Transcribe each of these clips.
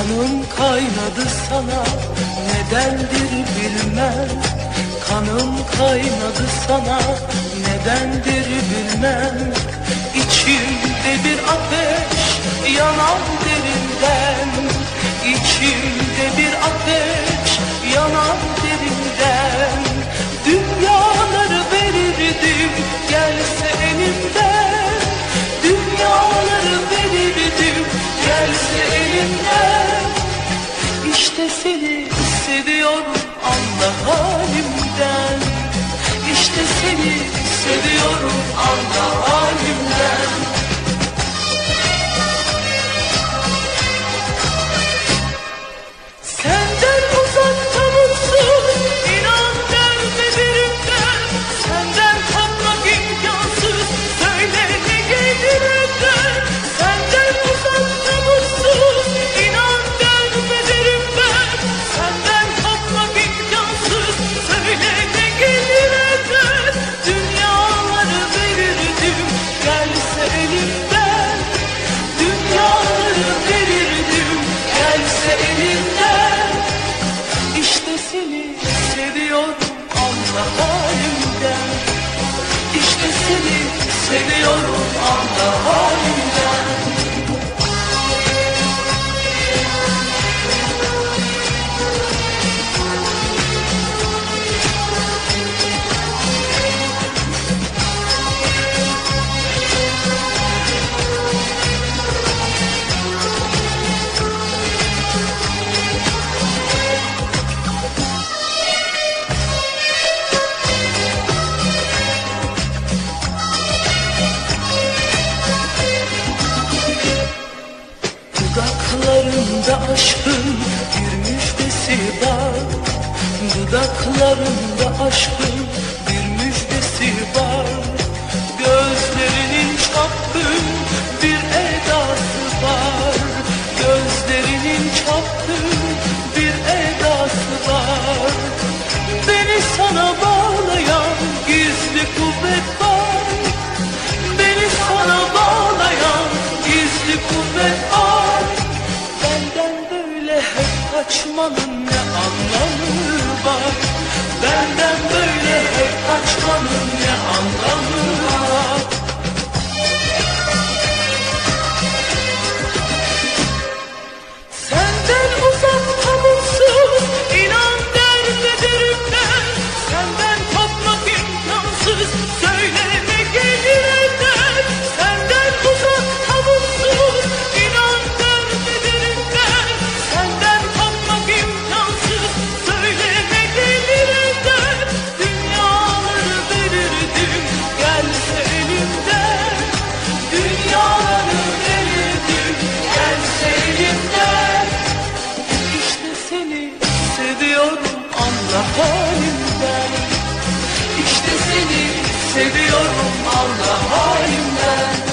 Kanım kaynadı sana nedendir bilmem. Kanım kaynadı sana nedendir bilmem. İçimde bir ateş yanan Gözlere aşkın girmiş desi var Dudaklarında aşkın girmiş desi var kaçmanın ne anlamı var? Benden böyle hep kaçmanın ne anlamı var? anla halimden İşte seni seviyorum anla halimden.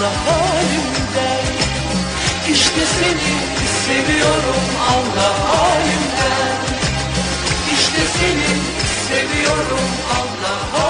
anla halimden İşte seni seviyorum anla halimden İşte seni seviyorum anla halimden